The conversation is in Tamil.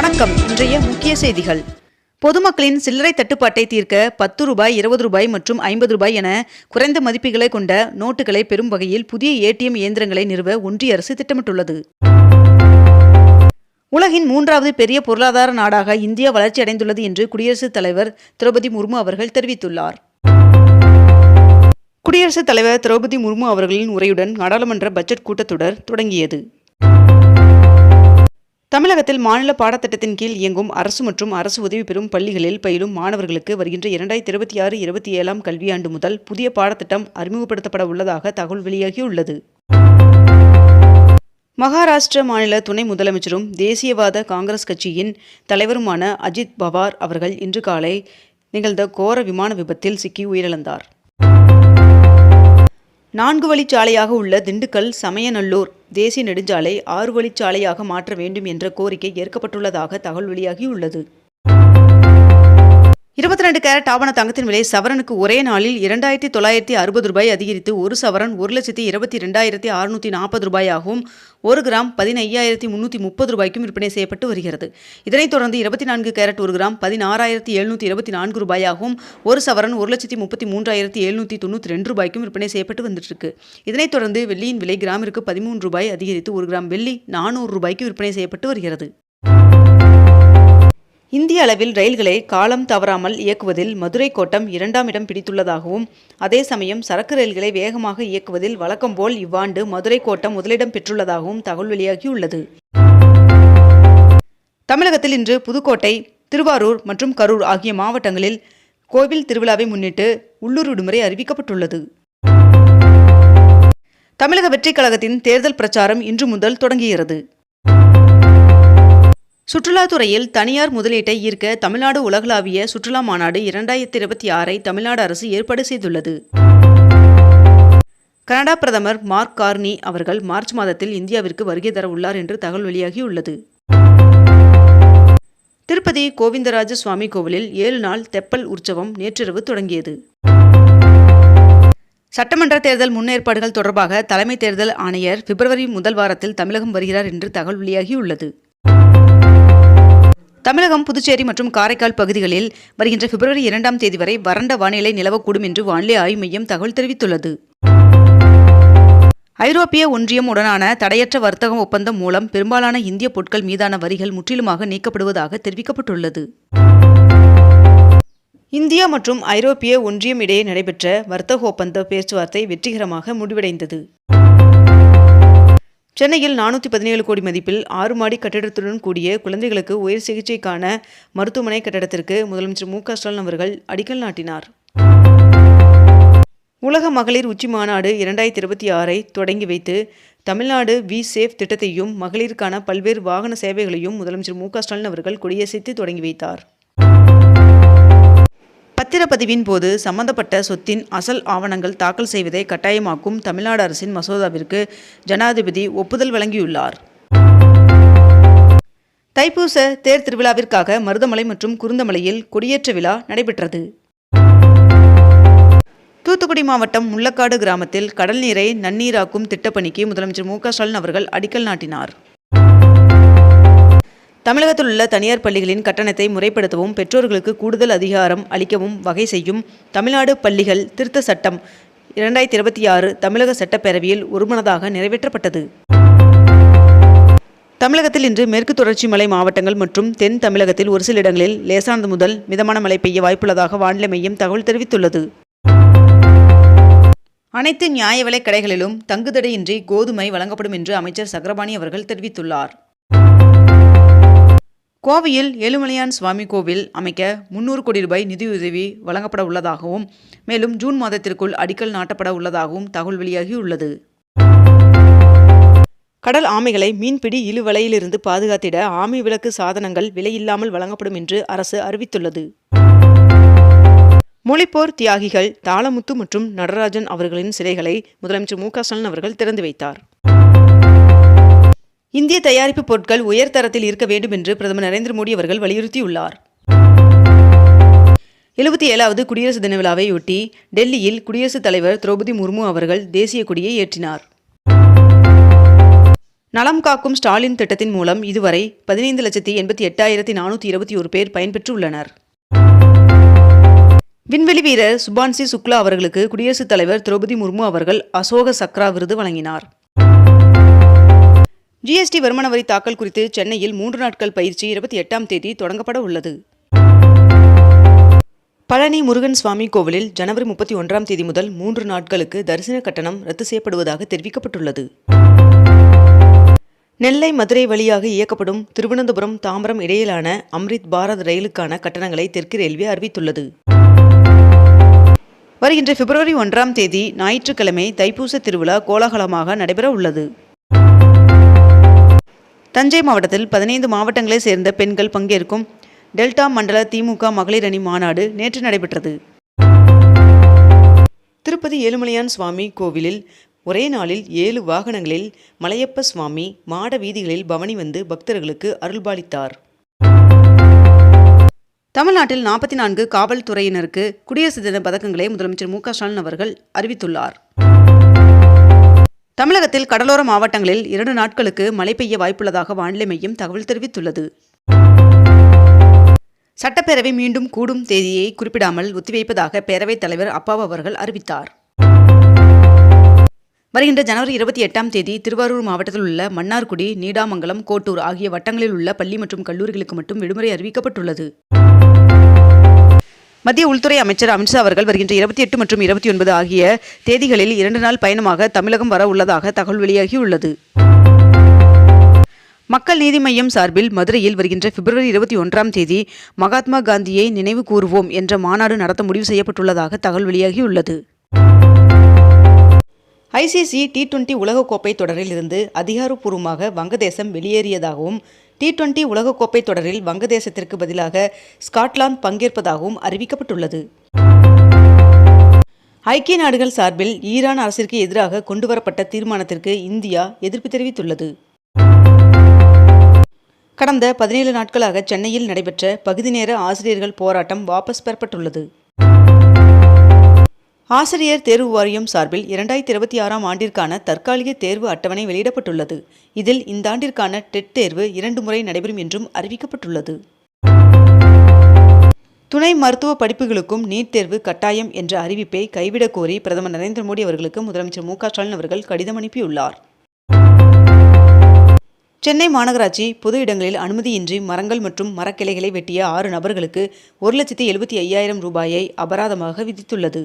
வணக்கம். இன்றைய முக்கிய செய்திகள். பொதுமக்களின் சில்லறை தட்டுப்பாட்டை தீர்க்க பத்து ரூபாய் இருபது ரூபாய் மற்றும் ஐம்பது ரூபாய் என குறைந்த மதிப்புகளை கொண்ட நோட்டுகளை பெறும் வகையில் புதிய ஏடிஎம் இயந்திரங்களை நிறுவ ஒன்றிய அரசு திட்டமிட்டுள்ளது. உலகின் மூன்றாவது பெரிய பொருளாதார நாடாக இந்தியா வளர்ச்சியடைந்துள்ளது என்று குடியரசுத் தலைவர் திரௌபதி முர்மு அவர்கள் தெரிவித்துள்ளார். குடியரசுத் தலைவர் திரௌபதி முர்மு அவர்களின் உரையுடன் நாடாளுமன்ற பட்ஜெட் கூட்டத்தொடர் தொடங்கியது. தமிழகத்தில் மாநில பாடத்திட்டத்தின் கீழ் இயங்கும் அரசு மற்றும் அரசு உதவி பெறும் பள்ளிகளில் பயிலும் மாணவர்களுக்கு வருகின்ற இரண்டாயிரத்தி இருபத்தி ஆறு இருபத்தி ஏழாம் கல்வியாண்டு முதல் புதிய பாடத்திட்டம் அறிமுகப்படுத்தப்பட உள்ளதாக தகவல் வெளியாகியுள்ளது. மகாராஷ்டிர மாநில துணை முதலமைச்சரும் தேசியவாத காங்கிரஸ் கட்சியின் தலைவருமான அஜித் பவார் அவர்கள் இன்று காலை நிகழ்ந்த கோர விமான விபத்தில் சிக்கி உயிரிழந்தார். நான்கு வழிச்சாலையாக உள்ள திண்டுக்கல் சமயநல்லூர் தேசிய நெடுஞ்சாலை ஆறு வழிச்சாலையாக மாற்ற வேண்டும் என்ற கோரிக்கை ஏற்கப்பட்டுள்ளதாக தகவல் வெளியாகியுள்ளது. இருபத்தி ரெண்டு கேரட் ஆவண தங்கத்தின் விலை சவரனுக்கு ஒரே நாளில் இரண்டாயிரத்தி தொள்ளாயிரத்தி அறுபது ரூபாய் அதிகரித்து ஒரு சவரன் ஒரு லட்சத்தி இருபத்தி ரெண்டாயிரத்தி அறுநூற்றி நாற்பது ரூபாயாகவும் ஒரு கிராம் பதினையாயிரத்தி முன்னூற்றி முப்பது ரூபாய்க்கும் விற்பனை செய்யப்பட்டு வருகிறது. இதனைத் தொடர்ந்து இருபத்தி நான்கு கேரட் ஒரு கிராம் பதினாறாயிரத்தி எழுநூற்றி இருபத்தி நான்கு ரூபாயாகவும் ஒரு சவரன் ஒரு லட்சத்தி முப்பத்தி மூன்றாயிரத்தி எழுநூற்றி தொண்ணூற்றி ரெண்டு ரூபாய்க்கும் விற்பனை செய்யப்பட்டு வந்துட்டுருக்கு. இதனைத் தொடர்ந்து வெள்ளியின் விலை கிராமிற்கு பதிமூன்று ரூபாய் அதிகரித்து ஒரு கிராம் வெள்ளி நானூறு ரூபாய்க்கு விற்பனை செய்யப்பட்டு வருகிறது. இந்திய அளவில் ரயில்களை காலம் தவறாமல் இயக்குவதில் மதுரை கோட்டம் இரண்டாம் இடம் பிடித்துள்ளதாகவும் அதே சமயம் சரக்கு ரயில்களை வேகமாக இயக்குவதில் வழக்கம் போல் இவ்வாண்டு மதுரை கோட்டம் முதலிடம் பெற்றுள்ளதாகவும் தகவல் வெளியாகியுள்ளது. தமிழகத்தில் இன்று புதுக்கோட்டை திருவாரூர் மற்றும் கரூர் ஆகிய மாவட்டங்களில் கோவில் திருவிழாவை முன்னிட்டு உள்ளூர் விடுமுறை அறிவிக்கப்பட்டுள்ளது. தமிழக வெற்றிக் கழகத்தின் தேர்தல் பிரச்சாரம் இன்று முதல் தொடங்குகிறது. சுற்றுலாத்துறையில் தனியார் முதலீட்டை ஈர்க்க தமிழ்நாடு உலகளாவிய சுற்றுலா மாநாடு இரண்டாயிரத்தி இருபத்தி ஆறை தமிழ்நாடு அரசு ஏற்பாடு செய்துள்ளது. கனடா பிரதமர் மார்க் கார்னி அவர்கள் மார்ச் மாதத்தில் இந்தியாவிற்கு வருகை தர உள்ளார் என்று தகவல் வெளியாகியுள்ளது. திருப்பதி கோவிந்தராஜ சுவாமி கோவிலில் ஏழு நாள் தெப்பல் உற்சவம் நேற்றிரவு தொடங்கியது. சட்டமன்ற தேர்தல் முன்னேற்பாடுகள் தொடர்பாக தலைமை தேர்தல் ஆணையர் பிப்ரவரி முதல் வாரத்தில் தமிழகம் வருகிறார் என்று தகவல் வெளியாகியுள்ளது. தமிழகம் புதுச்சேரி மற்றும் காரைக்கால் பகுதிகளில் வருகின்ற பிப்ரவரி இரண்டாம் தேதி வரை வறண்ட வானிலை நிலவக்கூடும் என்று வானிலை ஆய்வு மையம் தகவல் தெரிவித்துள்ளது. ஐரோப்பிய ஒன்றியம் உடனான தடையற்ற வர்த்தக ஒப்பந்தம் மூலம் பெரும்பாலான இந்திய பொருட்கள் மீதான வரிகள் முற்றிலுமாக நீக்கப்படுவதாக தெரிவிக்கப்பட்டுள்ளது. இந்தியா மற்றும் ஐரோப்பிய ஒன்றியம் இடையே நடைபெற்ற வர்த்தக ஒப்பந்த பேச்சுவார்த்தை வெற்றிகரமாக முடிவடைந்தது. சென்னையில் நானூற்றி பதினேழு கோடி மதிப்பில் ஆறு மாடி கட்டிடத்துடன் கூடிய குழந்தைகளுக்கு உயர் சிகிச்சைக்கான மருத்துவமனை கட்டடத்திற்கு முதலமைச்சர் மு க ஸ்டாலின் அவர்கள் அடிக்கல் நாட்டினார். உலக மகளிர் உச்சி மாநாடு இரண்டாயிரத்தி இருபத்தி ஆறை தொடங்கி வைத்து தமிழ்நாடு வி சேஃப் திட்டத்தையும் மகளிருக்கான பல்வேறு வாகன சேவைகளையும் முதலமைச்சர் மு க ஸ்டாலின் அவர்கள் கொடியசைத்து தொடங்கி வைத்தார். பத்திரப்பதிவின் போது சம்பந்தப்பட்ட சொத்தின் அசல் ஆவணங்கள் தாக்கல் செய்வதை கட்டாயமாக்கும் தமிழ்நாடு அரசின் மசோதாவிற்கு ஜனாதிபதி ஒப்புதல் வழங்கியுள்ளார். தைப்பூச தேர் திருவிழாவிற்காக மருதமலை மற்றும் குருந்தமலையில் கொடியேற்ற விழா நடைபெற்றது. தூத்துக்குடி மாவட்டம் முள்ளக்காடு கிராமத்தில் கடல் நீரை நன்னீராக்கும் திட்டப்பணிக்கு முதலமைச்சர் மு க ஸ்டாலின் அவர்கள் அடிக்கல் நாட்டினார். தமிழகத்தில் உள்ள தனியார் பள்ளிகளின் கட்டணத்தை முறைப்படுத்தவும் பெற்றோர்களுக்கு கூடுதல் அதிகாரம் அளிக்கவும் வகை செய்யும் தமிழ்நாடு பள்ளிகள் திருத்த சட்டம் இரண்டாயிரத்தி இருபத்தி ஆறு தமிழக சட்டப்பேரவையில் ஒருமனதாக நிறைவேற்றப்பட்டது. தமிழகத்தில் இன்று மேற்கு தொடர்ச்சி மலை மாவட்டங்கள் மற்றும் தென் தமிழகத்தில் ஒரு சில இடங்களில் லேசானது முதல் மிதமான மழை பெய்ய வாய்ப்புள்ளதாக வானிலை மையம் தகவல் தெரிவித்துள்ளது. அனைத்து நியாய விலைக் கடைகளிலும் தங்குதடையின்றி கோதுமை வழங்கப்படும் என்று அமைச்சர் சக்கரபாணி அவர்கள் தெரிவித்துள்ளார். கோவையில் ஏழுமலையான் சுவாமி கோவில் அமைக்க முன்னூறு கோடி ரூபாய் நிதியுதவி வழங்கப்பட உள்ளதாகவும் மேலும் ஜூன் மாதத்திற்குள் அடிக்கல் நாட்டப்பட உள்ளதாகவும் தகவல் வெளியாகியுள்ளது கடல் ஆமைகளை மீன்பிடி இழுவலையிலிருந்து பாதுகாத்திட ஆமை விளக்கு சாதனங்கள் விலையில்லாமல் வழங்கப்படும் என்று அரசு அறிவித்துள்ளது. மொழிப்போர் தியாகிகள் தாளமுத்து மற்றும் நடராஜன் அவர்களின் சிலைகளை முதலமைச்சர் மு க ஸ்டாலின் அவர்கள் திறந்து வைத்தார். இந்திய தயாரிப்பு பொருட்கள் உயர்தரத்தில் இருக்க வேண்டும் என்று பிரதமர் நரேந்திர மோடி அவர்கள் வலியுறுத்தியுள்ளார். எழுபத்தி ஏழாவது குடியரசு தின விழாவையொட்டி டெல்லியில் குடியரசுத் தலைவர் திரௌபதி முர்மு அவர்கள் தேசிய கொடியை ஏற்றினார். நலம் காக்கும் ஸ்டாலின் திட்டத்தின் மூலம் இதுவரை பதினைந்து லட்சத்தி எண்பத்தி எட்டாயிரத்தி நானூற்றி இருபத்தி ஒரு பேர் பயன்பெற்றுள்ளனர். விண்வெளி வீரர் சுபான்சி சுக்லா அவர்களுக்கு குடியரசுத் தலைவர் திரௌபதி முர்மு அவர்கள் அசோக சக்ரா விருது வழங்கினார். ஜிஎஸ்டி வருமான வரி தாக்கல் குறித்து சென்னையில் மூன்று நாட்கள் பயிற்சி இருபத்தி எட்டாம் தேதி தொடங்கப்பட உள்ளது. பழனி முருகன் சுவாமி கோவிலில் ஜனவரி முப்பத்தி ஒன்றாம் தேதி முதல் மூன்று நாட்களுக்கு தரிசன கட்டணம் ரத்து செய்யப்படுவதாக தெரிவிக்கப்பட்டுள்ளது. நெல்லை மதுரை வழியாக இயக்கப்படும் திருவனந்தபுரம் தாம்பரம் இடையிலான அம்ரித் பாரத் ரயிலுக்கான கட்டணங்களை தெற்கு ரயில்வே அறிவித்துள்ளது. வருகின்ற பிப்ரவரி ஒன்றாம் தேதி ஞாயிற்றுக்கிழமை தைப்பூச திருவிழா கோலாகலமாக நடைபெற உள்ளது. தஞ்சை மாவட்டத்தில் பதினைந்து மாவட்டங்களைச் சேர்ந்த பெண்கள் பங்கேற்கும் டெல்டா மண்டல திமுக மகளிர் அணி மாநாடு நேற்று நடைபெற்றது. திருப்பதி ஏழுமலையான் சுவாமி கோவிலில் ஒரே நாளில் ஏழு வாகனங்களில் மலையப்ப சுவாமி மாட வீதிகளில் பவனி வந்து பக்தர்களுக்கு அருள்பாலித்தார். தமிழ்நாட்டில் நாற்பத்தி நான்கு காவல்துறையினருக்கு குடியரசு தின பதக்கங்களை முதலமைச்சர் மு க ஸ்டாலின் அவர்கள் அறிவித்துள்ளார். தமிழகத்தில் கடலோர மாவட்டங்களில் இரண்டு நாட்களுக்கு மழை பெய்ய வாய்ப்புள்ளதாக வானிலை மையம் தகவல் தெரிவித்துள்ளது. சட்டப்பேரவை மீண்டும் கூடும் தேதியை குறிப்பிடாமல் ஒத்திவைப்பதாக பேரவைத் தலைவர் அப்பாவு அவர்கள் அறிவித்தார். வருகின்ற ஜனவரி இருபத்தி எட்டாம் தேதி திருவாரூர் மாவட்டத்தில் உள்ள மன்னார்குடி நீடாமங்கலம் கோட்டூர் ஆகிய வட்டங்களில் உள்ள பள்ளி மற்றும் கல்லூரிகளுக்கு மட்டும் விடுமுறை அறிவிக்கப்பட்டுள்ளது. மத்திய உள்துறை அமைச்சர் அமித்ஷா அவர்கள் வருகின்ற இருபத்தி எட்டு மற்றும் இருபத்தி ஒன்பது ஆகிய தேதிகளில் இரண்டு நாள் பயணமாக தமிழகம் வர உள்ளதாக தகவல் வெளியாகியுள்ளது. மக்கள் நீதி மையம் சார்பில் மதுரையில் வருகின்ற பிப்ரவரி இருபத்தி ஒன்றாம் தேதி மகாத்மா காந்தியை நினைவு கூறுவோம் என்ற மாநாடு நடத்த முடிவு செய்யப்பட்டுள்ளதாக தகவல் வெளியாகியுள்ளது. ஐசிசி டி டுவெண்டி உலகக்கோப்பை தொடரில் இருந்து அதிகாரப்பூர்வமாக வங்கதேசம் வெளியேறியதாகவும் டி டுவெண்டி உலகக்கோப்பை தொடரில் வங்கதேசத்திற்கு பதிலாக ஸ்காட்லாந்து பங்கேற்பதாகவும் அறிவிக்கப்பட்டுள்ளது. ஐக்கிய நாடுகள் சார்பில் ஈரான் அரசிற்கு எதிராக கொண்டுவரப்பட்ட தீர்மானத்திற்கு இந்தியா எதிர்ப்பு தெரிவித்துள்ளது. கடந்த பதினேழு நாட்களாக சென்னையில் நடைபெற்ற பகுதி நேர ஆசிரியர்கள் போராட்டம் வாபஸ் பெறப்பட்டுள்ளது. ஆசிரியர் தேர்வு வாரியம் சார்பில் இரண்டாயிரத்தி இருபத்தி ஆறாம் ஆண்டிற்கான தற்காலிக தேர்வு அட்டவணை வெளியிடப்பட்டுள்ளது. இதில் இந்த ஆண்டிற்கான டெட் தேர்வு இரண்டு முறை நடைபெறும் என்றும் அறிவிக்கப்பட்டுள்ளது. துணை மருத்துவ படிப்புகளுக்கும் நீட் தேர்வு கட்டாயம் என்ற அறிவிப்பை கைவிடக் கோரி பிரதமர் நரேந்திர மோடி அவர்களுக்கு முதலமைச்சர் மு ஸ்டாலின் அவர்கள் கடிதம் அனுப்பியுள்ளார். சென்னை மாநகராட்சி பொது இடங்களில் அனுமதியின்றி மரங்கள் மற்றும் மரக்கிளைகளை வெட்டிய ஆறு நபர்களுக்கு ஒரு லட்சத்தி எழுபத்தி ஐயாயிரம் ரூபாயை அபராதமாக விதித்துள்ளது.